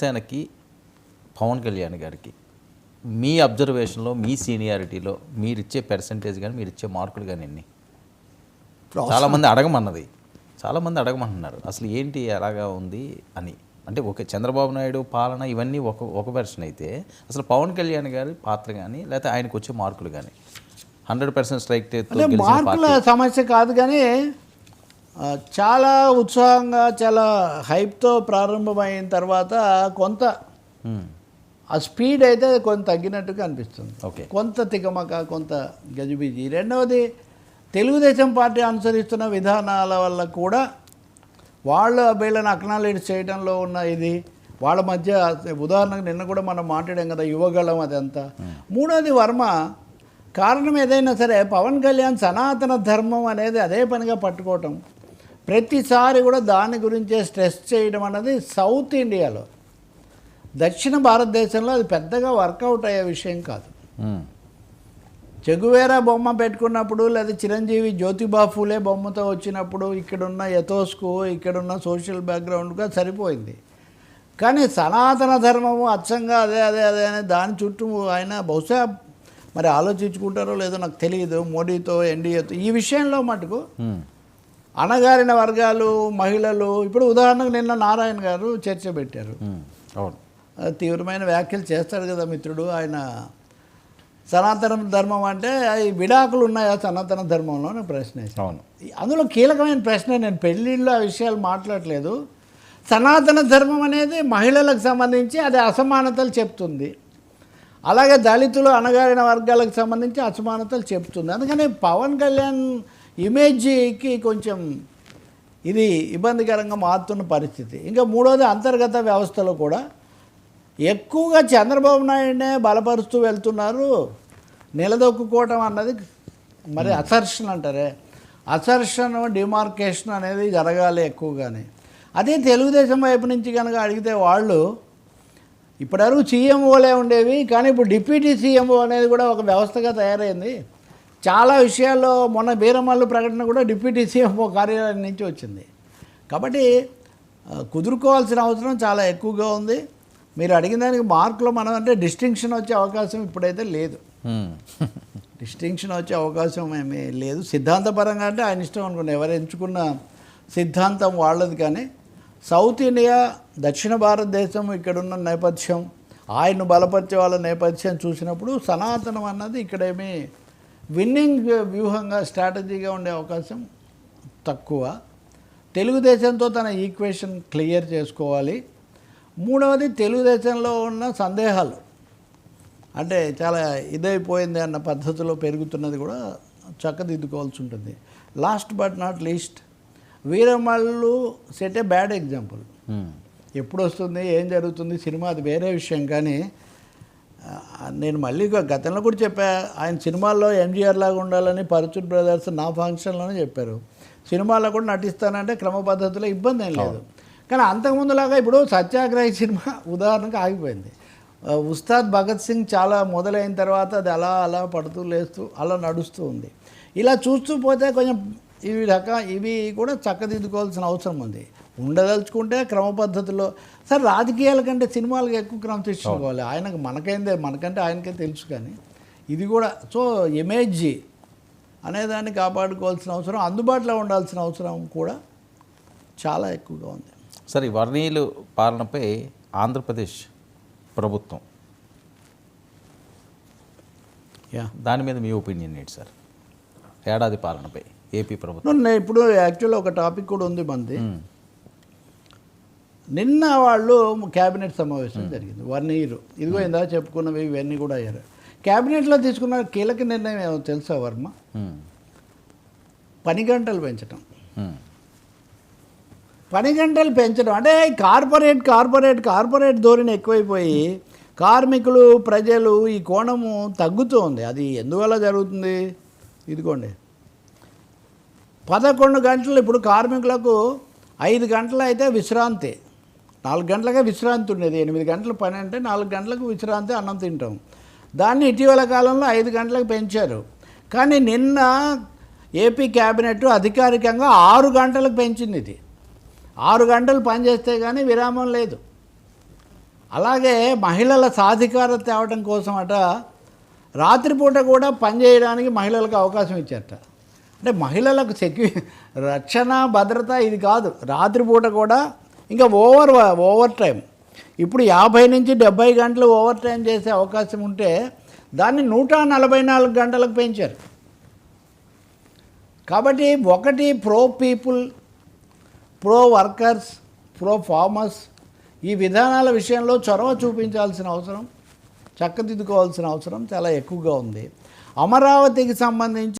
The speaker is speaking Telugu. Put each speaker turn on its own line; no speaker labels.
జనసేనకి పవన్ కళ్యాణ్ గారికి మీ అబ్జర్వేషన్లో మీ సీనియారిటీలో మీరు ఇచ్చే పర్సంటేజ్ కానీ మీరు ఇచ్చే మార్కులు కానీ ఎన్ని? చాలామంది అడగమన్నది. చాలామంది అడగమంటున్నారు. అసలు ఏంటి ఎలాగా ఉంది అని. అంటే ఓకే చంద్రబాబు నాయుడు పాలన ఇవన్నీ ఒక ఒక వెర్షన్ అయితే అసలు పవన్ కళ్యాణ్ గారి పాత్ర కానీ లేకపోతే ఆయనకు వచ్చే మార్కులు కానీ హండ్రెడ్ పర్సెంట్ స్ట్రైక్
మార్కుల సమస్య కాదు కానీ చాలా ఉత్సాహంగా చాలా హైప్తో ప్రారంభమైన తర్వాత కొంత ఆ స్పీడ్ అయితే కొంత తగ్గినట్టుగా అనిపిస్తుంది.
ఓకే
కొంత తికమక కొంత గజిబిజి. రెండవది తెలుగుదేశం పార్టీ అనుసరిస్తున్న విధానాల వల్ల కూడా వాళ్ళ వీళ్ళని అక్నాలెడ్జ్ చేయడంలో ఉన్న ఇది వాళ్ళ మధ్య ఉదాహరణకు నిన్న కూడా మనం మాట్లాడాం కదా యువగళం అదంతా. మూడోది వర్మ. కారణం ఏదైనా సరే పవన్ కళ్యాణ్ సనాతన ధర్మం అనేది అదే పనిగా పట్టుకోవటం. ప్రతిసారి కూడా దాని గురించే స్ట్రెస్ చేయడం అన్నది సౌత్ ఇండియాలో. దక్షిణ భారతదేశంలో అది పెద్దగా వర్కౌట్ అయ్యే విషయం కాదు. చెగువేరా బొమ్మ పెట్టుకున్నప్పుడు లేదా చిరంజీవి జ్యోతిబా ఫూలే బొమ్మతో వచ్చినప్పుడు ఇక్కడున్న ఎథోస్కు ఇక్కడున్న సోషల్ బ్యాక్గ్రౌండ్గా సరిపోయింది. కానీ సనాతన ధర్మము అచ్చంగా అదే అదే అదే అనే దాని చుట్టూ ఆయన బహుశా మరి ఆలోచించుకుంటారో లేదో నాకు తెలియదు మోడీతో ఎన్డీఏతో ఈ విషయంలో మటుకు అణగారిన వర్గాలు మహిళలు ఇప్పుడు ఉదాహరణకు నిన్న నారాయణ గారు చర్చ పెట్టారు.
అవును.
తీవ్రమైన వ్యాఖ్యలు చేస్తాడు కదా మిత్రుడు ఆయన సనాతన ధర్మం అంటే ఈ విడాకులు ఉన్నాయా సనాతన ధర్మంలో? అని ప్రశ్న.
అవును.
అందులో కీలకమైన ప్రశ్న నేను పెళ్ళిళ్ళు ఆ విషయాలు మాట్లాడలేదు. సనాతన ధర్మం అనేది మహిళలకు సంబంధించి అది అసమానతలు చెప్తుంది. అలాగే దళితులు అణగారిన వర్గాలకు సంబంధించి అసమానతలు చెప్తుంది. అందుకని పవన్ కళ్యాణ్ ఇమేజ్కి కొంచెం ఇది ఇబ్బందికరంగా మారుతున్న పరిస్థితి. ఇంకా మూడోది అంతర్గత వ్యవస్థలో కూడా ఎక్కువగా చంద్రబాబు నాయుడునే బలపరుస్తూ వెళ్తున్నారు. నిలదొక్కుకోవటం అన్నది మరి అసర్షన్ అంటారే. అసర్షన్ డిమార్కేషన్ అనేది జరగాలి ఎక్కువగానే. అదే తెలుగుదేశం వైపు నుంచి కనుక అడిగితే వాళ్ళు ఇప్పటివరకు సీఎంఓలే ఉండేవి కానీ ఇప్పుడు డిప్యూటీ సీఎంఓ అనేది కూడా ఒక వ్యవస్థగా తయారైంది. చాలా విషయాల్లో మొన్న బీరమల్లు ప్రకటన కూడా డిప్యూటీ సీఎంఓ కార్యాలయం నుంచి వచ్చింది. కాబట్టి కుదురుకోవాల్సిన అవసరం చాలా ఎక్కువగా ఉంది. మీరు అడిగిన దానికి మార్కులో మనం అంటే డిస్టింక్షన్ వచ్చే అవకాశం ఇప్పుడైతే లేదు. డిస్టింక్షన్ వచ్చే అవకాశం ఏమీ లేదు. సిద్ధాంతపరంగా అంటే ఆయన ఇష్టం అనుకోండి. ఎవరు ఎంచుకున్న సిద్ధాంతం వాళ్ళది కానీ సౌత్ ఇండియా దక్షిణ భారతదేశం ఇక్కడున్న నేపథ్యం ఆయన్ను బలపరిచే వాళ్ళ నేపథ్యం చూసినప్పుడు సనాతనం అన్నది ఇక్కడేమీ విన్నింగ్ వ్యూహంగా స్ట్రాటజీగా ఉండే అవకాశం తక్కువ. తెలుగుదేశంతో తన ఈక్వేషన్ క్లియర్ చేసుకోవాలి. మూడవది తెలుగుదేశంలో ఉన్న సందేహాలు. అంటే చాలా ఇదైపోయింది అన్న పద్ధతిలో పెరుగుతున్నది కూడా చక్కదిద్దుకోవాల్సి ఉంటుంది. Last but not least Veeramallu set a bad example. ఎప్పుడు వస్తుంది ఏం జరుగుతుంది సినిమా అది వేరే విషయం కానీ నేను మళ్ళీ గతంలో కూడా చెప్పా ఆయన సినిమాల్లో ఎంజీఆర్ లాగా ఉండాలని పరచూర్ బ్రదర్స్ నా ఫంక్షన్లోనే చెప్పారు. సినిమాల్లో కూడా నటిస్తానంటే క్రమ పద్ధతిలో ఇబ్బంది ఏం లేదు. కానీ అంతకుముందులాగా ఇప్పుడు సత్యాగ్రహి సినిమా ఉదాహరణకు ఆగిపోయింది. ఉస్తాద్ భగత్ సింగ్ చాలా మొదలైన తర్వాత అది అలా అలా పడుతూ లేస్తూ అలా నడుస్తూ ఉంది. ఇలా చూస్తూ పోతే కొంచెం ఇవి రక ఇవి కూడా చక్కదిద్దుకోవాల్సిన అవసరం ఉంది. ఉండదలుచుకుంటే క్రమ పద్ధతిలో సార్ రాజకీయాల కంటే సినిమాలకు ఎక్కువ క్రమశిక్షణ ఆయనకు మనకైందే మనకంటే ఆయనకే తెలుసు కానీ ఇది కూడా సో ఇమేజ్ అనేదాన్ని కాపాడుకోవాల్సిన అవసరం అందుబాటులో ఉండాల్సిన అవసరం కూడా చాలా ఎక్కువగా ఉంది.
సరే ఈ వర్ణీయులు పాలనపై ఆంధ్రప్రదేశ్ ప్రభుత్వం.
యా.
దాని మీద మీ ఒపీనియన్ ఏంటి సార్? ఏడాది పాలనపై. ఏపీ ప్రభుత్వం.
నేను ఇప్పుడు యాక్చువల్ ఒక టాపిక్ కూడా ఉంది మనది
మ్మ్.
నిన్న వాళ్ళు క్యాబినెట్ సమావేశం జరిగింది. వన్ ఇయర్ ఇదిగో ఇందా చెప్పుకున్నవి ఇవన్నీ కూడా అయ్యారు. క్యాబినెట్లో తీసుకున్న కీలక నిర్ణయం ఏమో తెలుసా వర్మ. పని గంటలు పెంచడం. పని గంటలు పెంచడం అంటే కార్పొరేట్ కార్పొరేట్ కార్పొరేట్ ధోరణి ఎక్కువైపోయి కార్మికులు ప్రజలు ఈ కోణము తగ్గుతోంది అది ఎందువల్ల జరుగుతుంది? ఇదిగోండి. పదకొండు గంటలు ఇప్పుడు కార్మికులకు ఐదు గంటలు అయితే విశ్రాంతి. నాలుగు గంటలకే విశ్రాంతి ఉండేది. ఎనిమిది గంటల పని అంటే నాలుగు గంటలకు విశ్రాంతి అన్నం తింటాం. దాన్ని ఇటీవల కాలంలో ఐదు గంటలకు పెంచారు. కానీ నిన్న ఏపీ క్యాబినెట్ అధికారికంగా ఆరు గంటలకు పెంచింది ఇది. ఆరు గంటలు పనిచేస్తే కానీ విరామం లేదు. అలాగే మహిళల సాధికారత తేవడం కోసం అట రాత్రిపూట కూడా పనిచేయడానికి మహిళలకు అవకాశం ఇచ్చారట. అంటే మహిళలకు సెక్యూ రక్షణ భద్రత ఇది కాదు. రాత్రిపూట కూడా ఇంకా ఓవర్ ఓవర్ టైం ఇప్పుడు యాభై నుంచి డెబ్బై గంటలు ఓవర్ టైం చేసే అవకాశం ఉంటే దాన్ని నూట నలభై నాలుగు గంటలకు పెంచారు. కాబట్టి ఒకటి pro people pro workers pro farmers ఈ విధానాల విషయంలో చొరవ చూపించాల్సిన అవసరం చక్కదిద్దుకోవాల్సిన అవసరం చాలా ఎక్కువగా ఉంది. అమరావతికి సంబంధించి